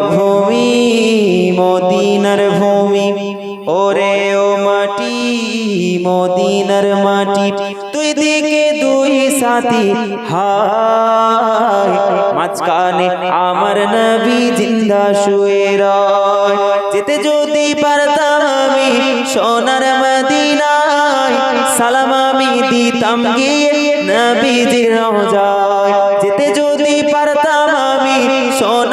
ভূমি, মদিনার ভূমি। ওরে ও মাটি, মদিনার মাটি। তুই দিকে দুই সাথী, হায়। মাঝখানে আমার নবী জিন্দা শুয়ে রয়। যেতে যদি পারতাম আমি সোনার মদিনায়, সালাম আমি দিতাম গিয়ে নবীজির রওজায়। যেতে যদি পারতাম আমি সোনার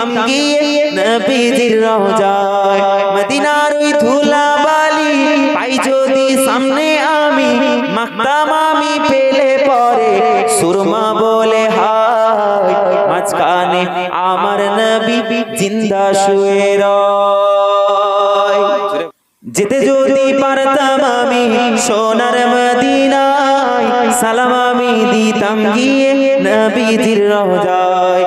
দিতাম গিয়ে নবীজির রওজায় মদিনার ওই ধুলা পাই যদি সামনে আমি মাকতাম আমি পেলে পরে সুরমা বলে, হায়, মাঝখানে আমার নবী জিন্দা শুয়ে রয়। যেতে যদি পারতাম আমি সোনার মদিনায়, সালাম আমি দিতাম গিয়ে নবীজির রওজায়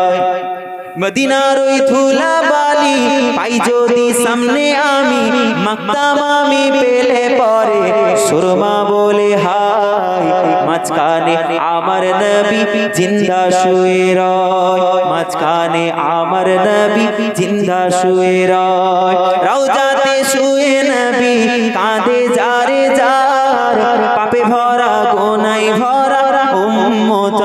মদিনার ওই ধুলা বালি পাই যদি সামনে আমি মাকতাম আমি পেলে পরে, সুরমা বলে, হায়, মাঝখানে আমার নবী জিন্দা শুয়ে রয়, মাঝখানে আমার নবী জিন্দা শুয়ে রয়। রওজাতে শুয়ে নবী কাঁদে, যারে যার, পাপে ভরা গোনাই ভরা উম্মত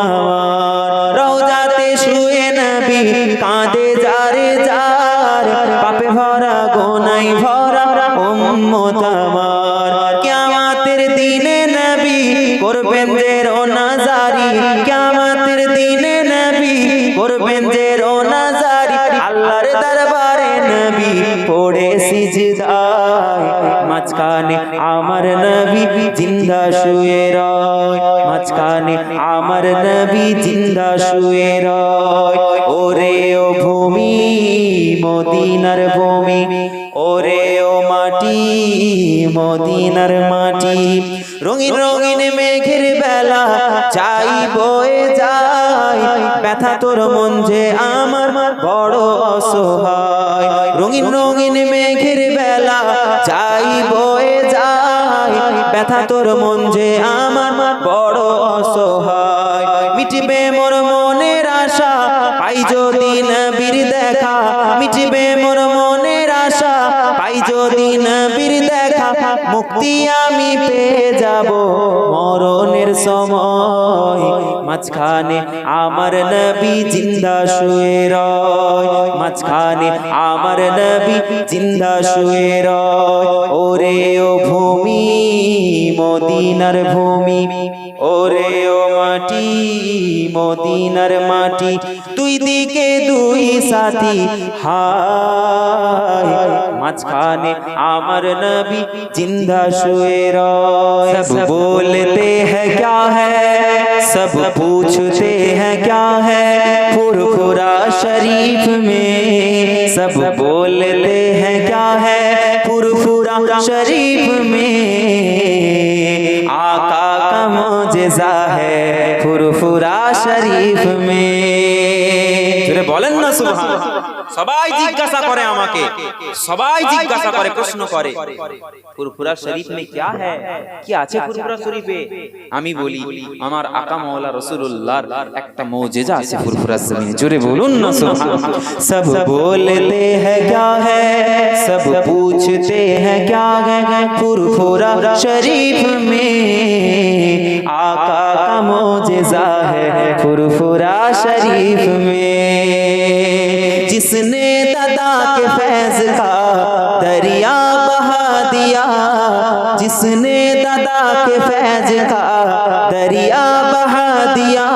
কিয়ামতের দিনে নবী করবেন যে রোনাজারি আল্লাহর দরবারে নবী পড়ে সিজদায়। মাঝখানে আমার নবী জিন্দা শুয়ে রয়। মাঝখানে আমার নবী জিন্দা শুয়ে রয়। ওরে ও ভূমি, মদিনার ভূমি। ওরে ও মাটি, মদিনার মাটি। রঙিন রঙিন মেঘের বেলা চাই বয়ে যায় ব্যথা তোর মন যে আমার বড় অসহায়। রঙিন রঙিন মেঘের বেলা চাই বয়ে যায় ব্যথা তোর মন যে আমার বড় অসহায়। মিটবে মোর মনের আশা, পাই যদি নবীর দেখা। মিটবে মোর মনের আশা, পাই যদি নবীর দেখা। মুক্তি মাঝখানে আমার নবী জিন্দা শুয়ে রয়। মাঝখানে আমার নবী জিন্দা শুয়ে রয়। ওরে ও ভূমি মদিনার ভূমি ওরে ও মাটি মদিনার মাটি দুই দিকে দুই সাথী হায়। মাঝখানে আমার নবী জিন্দা শুয়ে রয়। বলে سب پوچھتے ہیں کیا ہے پورپورا شریف میں؟ سب بولتے ہیں کیا ہے پورپورا شریف میں؟ آقا کا موجزہ ہے پورپورا شریف میں۔ بولن نہ سبحان সবাই জিজ্ঞাসা করে আমাকে সবাই জিজ্ঞাসা করে প্রশ্ন করে ফুরফুরা শরীফ মে क्या है কি আছে ফুরফুরা শরীফে আমি বলি আমার আকা মাওলা রাসূলুল্লাহর একটা মুজিজা আছে ফুরফুরা জমিনে জোরে বলুন না সুবহান सब बोलते हैं क्या है सब पूछते हैं क्या है फुरफुरा शरीफ में आका का मोजेजा है फुरफुरा शरीफ में جس نے دادا کے فیض کا دریا بہا دیا، جس نے دادا کے فیض کا دریا بہا دیا،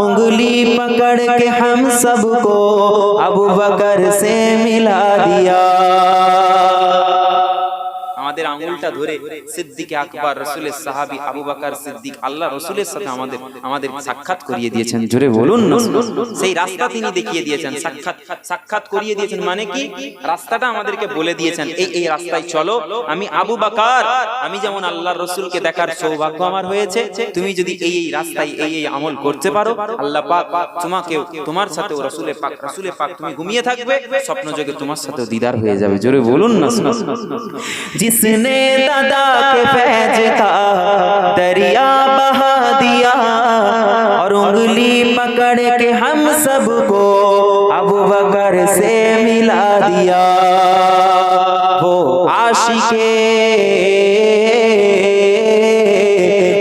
انگلی پکڑ کے ہم سب کو ابو بکر سے ملا دیا۔ আমাদের আঙুলটা ধরে সিদ্দিক আকবর, রসুলের সাহাবী আবু বকর সিদ্দিক, আল্লাহ রসুলের সাথে আমাদের আমাদের সাক্ষাৎ করিয়ে দিয়েছেন। জোরে বলুন সেই রাস্তা তিনি দেখিয়ে দিয়েছেন, সাক্ষাৎ সাক্ষাৎ করিয়ে দিয়েছেন মানে কি? রাস্তাটা আমাদেরকে বলে দিয়েছেন, এই এই রাস্তায় চলো, আমি আবু বকর, আমি যেমন আল্লাহর রসুলকে দেখার সৌভাগ্য আমার হয়েছে, তুমি যদি এই এই রাস্তায় এই এই আমল করতে পারো, আল্লাহ পাক তোমাকে তোমার সাথে রসুলে পাক রসুলে পাক তুমি ঘুমিয়ে থাকবে, স্বপ্ন যোগে তোমার সাথে দিদার হয়ে যাবে। জোরে বলুন না। کس نے دادا کے فیض کا دریا بہا دیا اور انگلی پکڑ کے ہم سب کو ابو بکر سے ملا دیا۔ وہ عاشق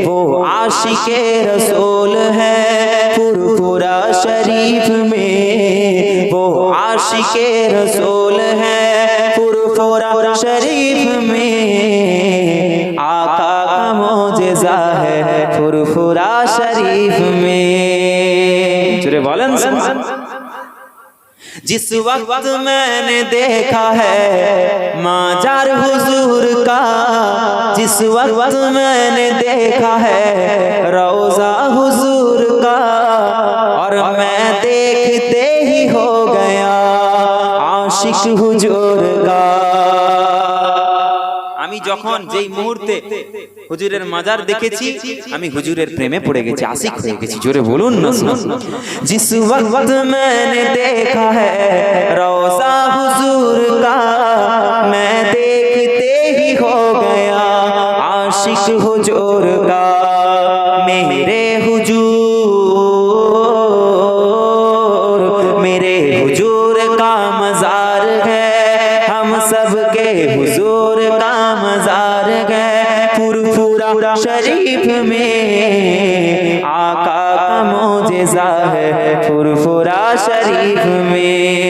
وہ عاشق رسول ہے، پورا شریف میں۔ وہ عاشق رسول ہے، پورا شریف جس وقت میں نے دیکھا ہے ماجار حضور کا جس وقت میں نے دیکھا ہے روزہ حضور کا۔ اور میں دیکھتے ہی ہو گیا عاشق حضور کا۔ আমি যখন যেই মুহূর্তে হুজুরের মাজার দেখেছি আমি হুজুরের প্রেমে পড়ে গেছি আশিক হয়ে গেছি জোরে বলুন না जिस वक्त मैंने देखा है रोजा हुजूर शरीफ में आका का मोजेजा है फुरफुरा शरीफ में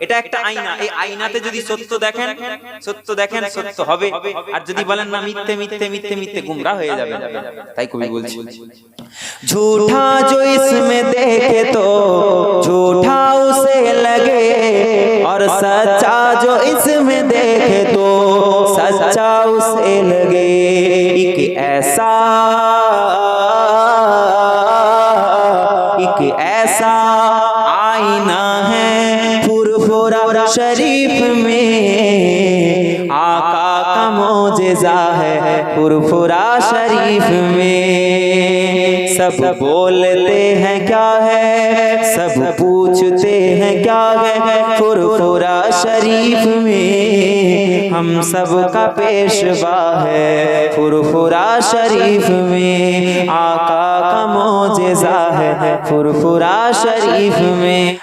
এটা একটা আয়না এই আয়নাতে যদি সত্য দেখেন সত্য দেখেন সত্য হবে আর যদি বলেন না মিথ্যে মিথ্যে মিথ্যে মিথ্যে গুমরা হয়ে যাবে তাই কবি বলছি झूठा जो इसमें देखे तो झूठा उसे लगे और सच्चा जो इसमें देखे گورا شریف میں آقا کا موجزہ ہے پرفرا شریف میں۔ سب بولتے ہیں کیا ہے؟ سب پوچھتے ہیں کیا ہے؟ پرفرا شریف میں ہم سب کا پیشوا ہے۔ پرفرا شریف میں آقا کا موجزہ ہے۔ پرفرا شریف میں